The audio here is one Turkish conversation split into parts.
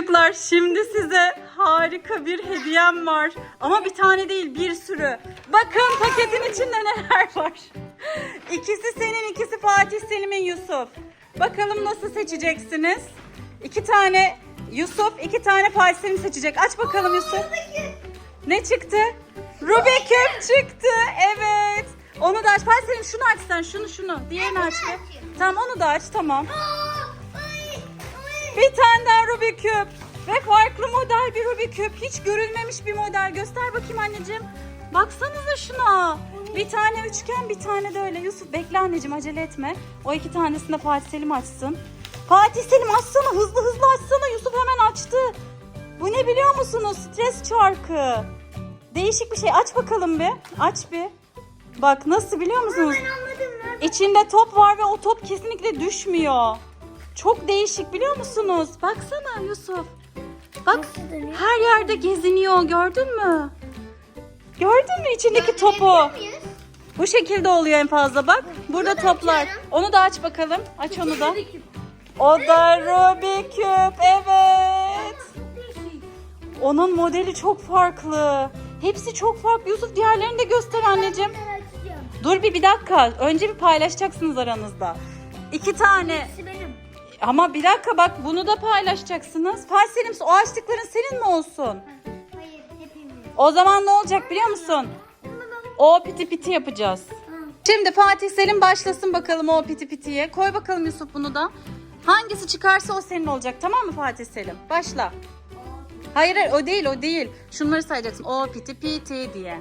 Çocuklar şimdi size harika bir hediyem var. Ama bir tane değil bir sürü. Bakın paketin içinde neler var. İkisi senin ikisi Fatih Selim'in Yusuf. Bakalım nasıl seçeceksiniz? İki tane Yusuf iki tane Fatih Selim seçecek. Aç bakalım Yusuf. Ne çıktı? Rubik küp çıktı. Evet. Onu da aç. Fatih Selim şunu aç sen. Şunu şunu. Diğerini aç. Tamam onu da aç. Tamam. Rubik küp. Ve farklı model bir Rubik küp. Hiç görülmemiş bir model. Göster bakayım anneciğim. Baksanıza şuna. Bir tane üçgen bir tane de öyle. Yusuf bekle anneciğim acele etme. O iki tanesini de Fatih Selim açsın. Fatih Selim açsana hızlı hızlı açsana. Yusuf hemen açtı. Bu ne biliyor musunuz? Stres çarkı. Değişik bir şey. Aç bakalım bir. Aç bir. Bak nasıl biliyor musunuz? İçinde top var ve o top kesinlikle düşmüyor. Çok değişik biliyor musunuz? Baksana Yusuf. Bak her yerde geziniyor gördün mü? Gördün mü içindeki topu? Bu şekilde oluyor en fazla bak. Burada toplar. Onu da aç bakalım. Aç onu da. O da Rubik küp. Evet. Onun modeli çok farklı. Hepsi çok farklı. Yusuf diğerlerini de göster anneciğim. Dur bir bir dakika. Önce bir paylaşacaksınız aranızda. İki tane. Ama bir dakika bak bunu da paylaşacaksınız. Fatih Selim o açtıkların senin mi olsun? Hayır hepimiz. O zaman ne olacak biliyor musun? O piti piti yapacağız. Şimdi Fatih Selim başlasın bakalım o piti pitiye. Koy bakalım Yusuf bunu da. Hangisi çıkarsa o senin olacak tamam mı Fatih Selim? Başla. Hayır hayır o değil o değil. Şunları sayacaksın. O piti piti diye.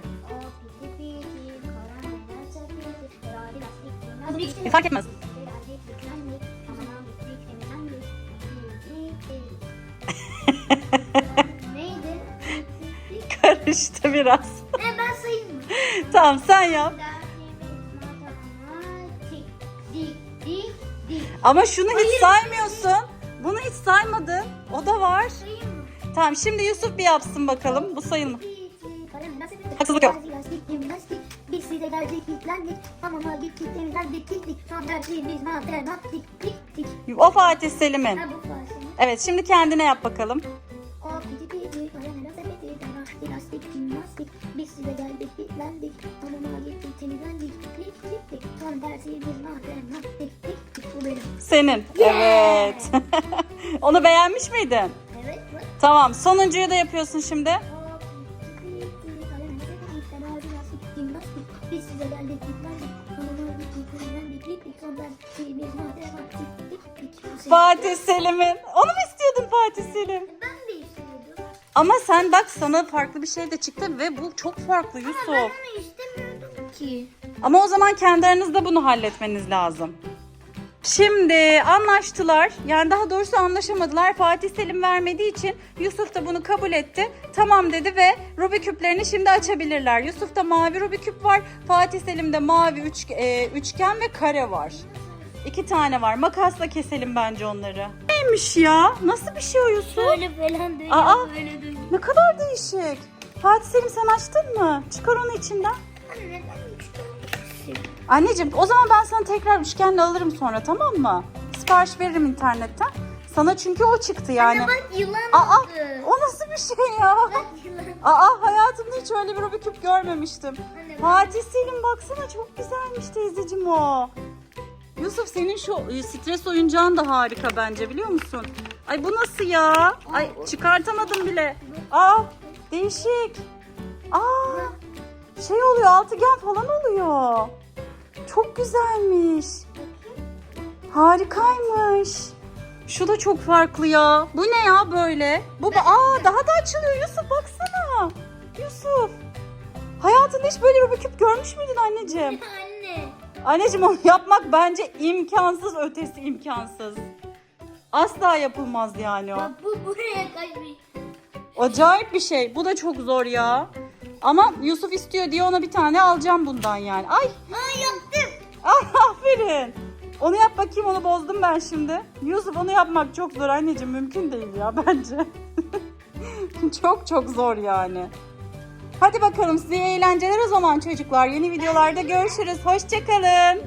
E, fark etmez. Karıştı biraz. E ben sayayım mı? tamam sen yap. Ama şunu hiç saymıyorsun. Bunu hiç saymadın. O da var. Tamam şimdi Yusuf bir yapsın bakalım. Bu sayılmaz. Haksızlık Haksızlık yok. O Fatih Selim'in. Evet şimdi kendine yap bakalım. Kilitlendik. Hamama gittik temizlendik dik dik dik. Tam dersimiz matematik dik dik. Bu benim. Senin. Evet. Onu beğenmiş miydin? Evet. Tamam sonuncuyu da yapıyorsun şimdi. Dik dik. Dik dik. Fatih Selim'in. Onu mu istiyordun Fatih Selim? Ama sen bak sana farklı bir şey de çıktı ve bu çok farklı Yusuf. Ben onu istemiyordum ki. Ama o zaman kendi aranızda bunu halletmeniz lazım. Şimdi anlaştılar. Yani daha doğrusu anlaşamadılar. Fatih Selim vermediği için Yusuf da bunu kabul etti. Tamam dedi ve Rubik küplerini şimdi açabilirler. Yusuf'ta mavi Rubik küp var. Fatih Selim'de mavi üç, e, üçgen ve kare var. İki tane var. Makasla keselim bence onları. Neymiş ya? Nasıl bir şey o Yusuf? Böyle falan dönüyor, Aa! böyle dönüyor. Ne kadar değişik. Fatih Selim sen açtın mı? Çıkar onu içinden. Anne ben tane Anneciğim o zaman ben sana tekrar üçgenle alırım sonra tamam mı? Sipariş veririm internetten. Sana çünkü o çıktı yani. Anne bak yılan Aa oldu. o nasıl bir şey ya? Bak yılan. Aa hayatımda hiç öyle bir Rubik küp görmemiştim. Anne bak. Fatih Selim baksana çok güzelmiş teyzeciğim o. Yusuf senin şu e, stres oyuncağın da harika bence biliyor musun? Ay bu nasıl ya? Ay çıkartamadım bile. Aa değişik. Aa şey oluyor altıgen falan oluyor. Çok güzelmiş. Harikaymış. Şu da çok farklı ya. Bu ne ya böyle? Bu aa daha da açılıyor Yusuf baksana. Yusuf. Hayatında hiç böyle bir küp görmüş müydün anneciğim? Anne. Anneciğim onu yapmak bence imkansız ötesi imkansız. Asla yapılmaz yani o. Bak bu buraya kaçmış. Acayip bir şey. Bu da çok zor ya. Ama Yusuf istiyor diye ona bir tane alacağım bundan yani. Ay Aa yaptım. Ah, aferin. Onu yap bakayım onu bozdum ben şimdi. Yusuf onu yapmak çok zor anneciğim mümkün değil ya bence. çok çok zor yani. Hadi bakalım size iyi eğlenceler o zaman çocuklar. Yeni videolarda görüşürüz. Hoşçakalın.